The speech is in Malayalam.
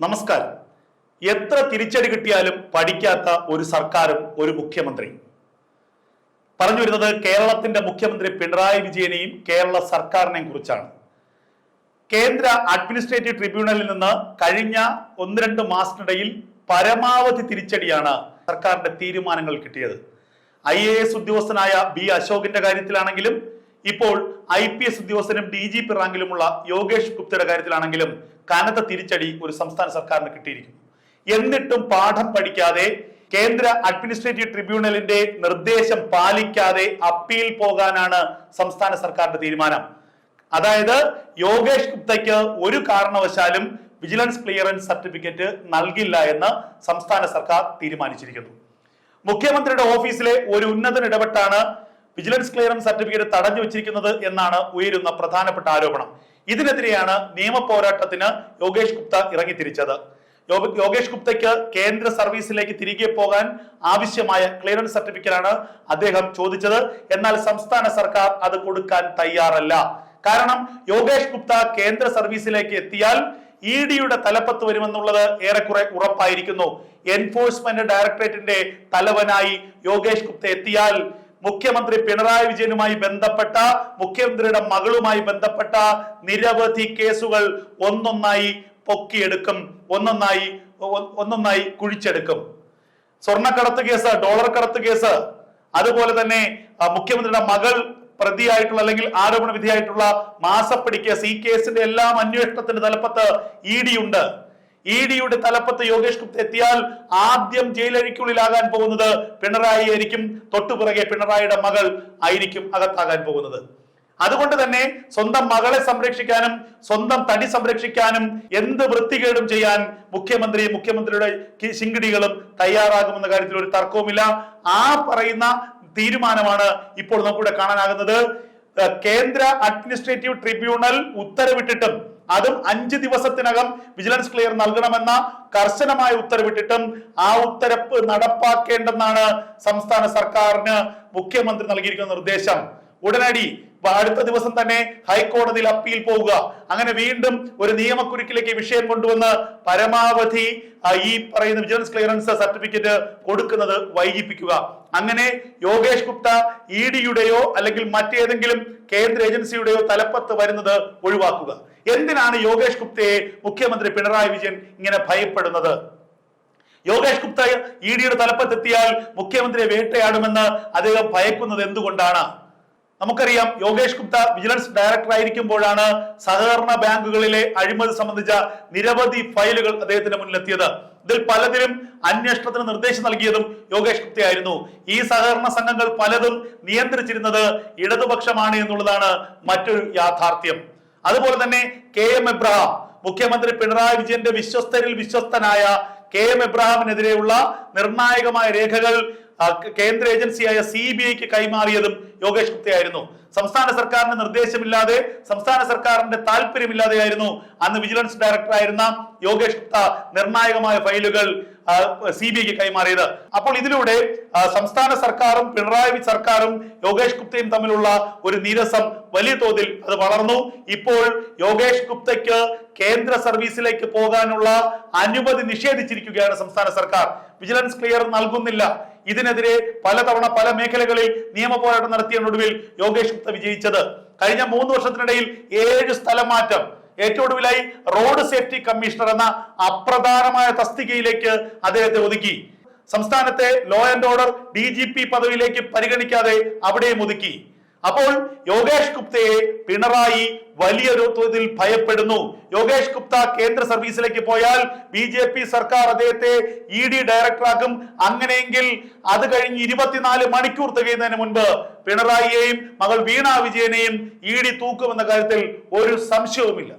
നമസ്കാരം. എത്ര തിരിച്ചടി കിട്ടിയാലും പഠിക്കാത്ത ഒരു സർക്കാരും ഒരു മുഖ്യമന്ത്രി. പറഞ്ഞു വരുന്നത് കേരളത്തിന്റെ മുഖ്യമന്ത്രി പിണറായി വിജയനെയും കേരള സർക്കാരിനെയും കുറിച്ചാണ്. കേന്ദ്ര അഡ്മിനിസ്ട്രേറ്റീവ് ട്രിബ്യൂണലിൽ നിന്ന് കഴിഞ്ഞ ഒന്ന് രണ്ട് മാസത്തിനിടയിൽ പരമാവധി തിരിച്ചടിയാണ് സർക്കാരിന്റെ തീരുമാനങ്ങൾ കിട്ടിയത്. ഐ ഉദ്യോഗസ്ഥനായ ബി അശോകിന്റെ കാര്യത്തിലാണെങ്കിലും ഇപ്പോൾ ഐ പി എസ് ഉദ്യോഗസ്ഥനും ഡി ജി പി റാങ്കിലുമുള്ള യോഗേഷ് ഗുപ്തയുടെ കാര്യത്തിലാണെങ്കിലും കനത്ത തിരിച്ചടി ഒരു സംസ്ഥാന സർക്കാരിന് കിട്ടിയിരിക്കുന്നു. എന്നിട്ടും പാഠം പഠിക്കാതെ കേന്ദ്ര അഡ്മിനിസ്ട്രേറ്റീവ് ട്രിബ്യൂണലിന്റെ നിർദ്ദേശം പാലിക്കാതെ അപ്പീൽ പോകാനാണ് സംസ്ഥാന സർക്കാരിന്റെ തീരുമാനം. അതായത് യോഗേഷ് ഗുപ്തയ്ക്ക് ഒരു കാരണവശാലും വിജിലൻസ് ക്ലിയറൻസ് സർട്ടിഫിക്കറ്റ് നൽകില്ല എന്ന് സംസ്ഥാന സർക്കാർ തീരുമാനിച്ചിരിക്കുന്നു. മുഖ്യമന്ത്രിയുടെ ഓഫീസിലെ ഒരു ഉന്നതൻ ഇടപെട്ടാണ് വിജിലൻസ് ക്ലിയറൻസ് സർട്ടിഫിക്കറ്റ് തടഞ്ഞു വെച്ചിരിക്കുന്നത് എന്നാണ് ഉയരുന്ന പ്രധാനപ്പെട്ട ആരോപണം. ഇതിനെതിരെയാണ് നിയമ പോരാട്ടത്തിന് യോഗേഷ് ഗുപ്ത ഇറങ്ങിത്തിരിച്ചത്. യോഗേഷ് ഗുപ്തയ്ക്ക് കേന്ദ്ര സർവീസിലേക്ക് തിരികെ പോകാൻ ആവശ്യമായ ക്ലിയറൻസ് സർട്ടിഫിക്കറ്റ് ആണ് അദ്ദേഹം ചോദിച്ചത്. എന്നാൽ സംസ്ഥാന സർക്കാർ അത് കൊടുക്കാൻ തയ്യാറല്ല. കാരണം യോഗേഷ് ഗുപ്ത കേന്ദ്ര സർവീസിലേക്ക് എത്തിയാൽ ഇ ഡിയുടെ തലപ്പത്ത് വരുമെന്നുള്ളത് ഏറെക്കുറെ ഉറപ്പായിരിക്കുന്നു. എൻഫോഴ്സ്മെന്റ് ഡയറക്ടറേറ്റിന്റെ തലവനായി യോഗേഷ് ഗുപ്ത എത്തിയാൽ മുഖ്യമന്ത്രി പിണറായി വിജയനുമായി ബന്ധപ്പെട്ട മുഖ്യമന്ത്രിയുടെ മകളുമായി ബന്ധപ്പെട്ട നിരവധി കേസുകൾ ഒന്നൊന്നായി പൊക്കിയെടുക്കും ഒന്നൊന്നായി ഒന്നൊന്നായി കുഴിച്ചെടുക്കും. സ്വർണക്കടത്ത് കേസ് ഡോളർ കടത്ത് കേസ് അതുപോലെ തന്നെ മുഖ്യമന്ത്രിയുടെ മകൾ പ്രതിയായിട്ടുള്ള അല്ലെങ്കിൽ ആരോപണ വിധിയായിട്ടുള്ള മാസപ്പടി കേസ് ഈ കേസിന്റെ എല്ലാം അന്വേഷണത്തിന്റെ തലപ്പത്ത് ഇ ഡി ഉണ്ട്. ഇ ഡിയുടെ തലപ്പത്ത് യോഗേഷ് ഗുപ്ത എത്തിയാൽ ആദ്യം ജയിലഴിക്കുള്ളിലാകാൻ പോകുന്നത് പിണറായി ആയിരിക്കും. തൊട്ടുപിറകെ പിണറായിയുടെ മകൾ ആയിരിക്കും അകത്താകാൻ പോകുന്നത്. അതുകൊണ്ട് തന്നെ സ്വന്തം മകളെ സംരക്ഷിക്കാനും സ്വന്തം തടി സംരക്ഷിക്കാനും എന്ത് വൃത്തികേടും ചെയ്യാൻ മുഖ്യമന്ത്രി മുഖ്യമന്ത്രിയുടെ ശിങ്കിടികളും തയ്യാറാകുമെന്ന കാര്യത്തിൽ ഒരു തർക്കവുമില്ല. ആ പറയുന്ന തീരുമാനമാണ് ഇപ്പോൾ നമുക്കിവിടെ കാണാനാകുന്നത്. കേന്ദ്ര അഡ്മിനിസ്ട്രേറ്റീവ് ട്രിബ്യൂണൽ ഉത്തരവിട്ടിട്ടും അതും അഞ്ച് ദിവസത്തിനകം വിജിലൻസ് ക്ലിയർ നൽകണമെന്ന കർശനമായ ഉത്തരവിട്ടിട്ടും ആ ഉത്തരവ് നടപ്പാക്കേണ്ടെന്നാണ് സംസ്ഥാന സർക്കാരിന് മുഖ്യമന്ത്രി നൽകിയിരിക്കുന്ന നിർദ്ദേശം. ഉടനടി അടുത്ത ദിവസം തന്നെ ഹൈക്കോടതിയിൽ അപ്പീൽ പോവുക. അങ്ങനെ വീണ്ടും ഒരു നിയമക്കുരുക്കിലേക്ക് വിഷയം കൊണ്ടുവന്ന് പരമാവധി ഈ പറയുന്ന വിജിലൻസ് ക്ലിയറൻസ് സർട്ടിഫിക്കറ്റ് കൊടുക്കുന്നത് വൈകിപ്പിക്കുക. അങ്ങനെ യോഗേഷ് ഗുപ്ത ഇ ഡിയുടെയോ അല്ലെങ്കിൽ മറ്റേതെങ്കിലും കേന്ദ്ര ഏജൻസിയുടെയോ തലപ്പത്ത് വരുന്നത് ഒഴിവാക്കുക. എന്തിനാണ് യോഗേഷ് ഗുപ്തയെ മുഖ്യമന്ത്രി പിണറായി വിജയൻ ഇങ്ങനെ ഭയപ്പെടുന്നത്? യോഗേഷ് ഗുപ്ത ഇ ഡിയുടെ തലപ്പത്തെത്തിയാൽ മുഖ്യമന്ത്രിയെ വേട്ടയാടുമെന്ന് അദ്ദേഹം ഭയക്കുന്നത് എന്തുകൊണ്ടാണ്? നമുക്കറിയാം യോഗേഷ് ഗുപ്ത വിജിലൻസ് ഡയറക്ടർ ആയിരിക്കുമ്പോഴാണ് സഹകരണ ബാങ്കുകളിലെ അഴിമതി സംബന്ധിച്ച നിരവധി ഫയലുകൾ അദ്ദേഹത്തിന്റെ മുന്നിലെത്തിയത്. ഇതിൽ പലതിലും അന്വേഷണത്തിന് നിർദ്ദേശം നൽകിയതും യോഗേഷ് ഗുപ്തയായിരുന്നു. ഈ സഹകരണ സംഘങ്ങൾ പലതും നിയന്ത്രിച്ചിരുന്നത് ഇടതുപക്ഷമാണ് എന്നുള്ളതാണ് മറ്റൊരു യാഥാർത്ഥ്യം. അതുപോലെ തന്നെ കെ എം എബ്രഹാം മുഖ്യമന്ത്രി പിണറായി വിജയന്റെ വിശ്വസ്തരിൽ വിശ്വസ്തനായ കെ എം എബ്രഹാമിനെതിരെയുള്ള നിർണായകമായ രേഖകൾ കേന്ദ്ര ഏജൻസിയായ സി ബി ഐക്ക് കൈമാറിയതും യോഗേഷ് ഗുപ്തയായിരുന്നു. സംസ്ഥാന സർക്കാരിന്റെ നിർദ്ദേശമില്ലാതെ സംസ്ഥാന സർക്കാരിന്റെ താല്പര്യമില്ലാതെയായിരുന്നു അന്ന് വിജിലൻസ് ഡയറക്ടർ ആയിരുന്ന യോഗേഷ് ഗുപ്ത നിർണായകമായ ഫയലുകൾ സി ബി ഐക്ക് കൈമാറിയത്. അപ്പോൾ ഇതിലൂടെ സംസ്ഥാന സർക്കാരും പിണറായി സർക്കാരും യോഗേഷ് ഗുപ്തയും തമ്മിലുള്ള ഒരു നീരസം വലിയ തോതിൽ അത് വളർന്നു. ഇപ്പോൾ യോഗേഷ് ഗുപ്തയ്ക്ക് കേന്ദ്ര സർവീസിലേക്ക് പോകാനുള്ള അനുമതി നിഷേധിച്ചിരിക്കുകയാണ് സംസ്ഥാന സർക്കാർ. വിജിലൻസ് ക്ലിയർ നൽകുന്നില്ല. ഇതിനെതിരെ പലതവണ പല മേഖലകളിൽ നിയമ പോരാട്ടം നടത്തിയ ഒടുവിൽ യോഗേഷ് ഗുപ്ത വിജയിച്ചത്. കഴിഞ്ഞ മൂന്ന് വർഷത്തിനിടയിൽ ഏഴ് സ്ഥലം മാറ്റം. ഏറ്റവും ഒടുവിലായി റോഡ് സേഫ്റ്റി കമ്മീഷണർ എന്ന അപ്രധാനമായ തസ്തികയിലേക്ക് അദ്ദേഹത്തെ ഒതുക്കി. സംസ്ഥാനത്തെ law and order D G P പദവിയിലേക്ക് പരിഗണിക്കാതെ അവിടെയും ഒതുക്കി. അപ്പോൾ യോഗേഷ് ഗുപ്തയെ പിണറായി വലിയൊരു തോതിൽ ഭയപ്പെടുന്നു. യോഗേഷ് ഗുപ്ത കേന്ദ്ര സർവീസിലേക്ക് പോയാൽ ബി ജെ പി സർക്കാർ അദ്ദേഹത്തെ ഇ ഡി ഡയറക്ടറാക്കും. അങ്ങനെയെങ്കിൽ അത് കഴിഞ്ഞ് ഇരുപത്തിനാല് മണിക്കൂർ തികയുന്നതിന് മുൻപ് പിണറായിയെയും മകൾ വീണ വിജയനെയും ഇ ഡി തൂക്കുമെന്ന കാര്യത്തിൽ ഒരു സംശയവുമില്ല.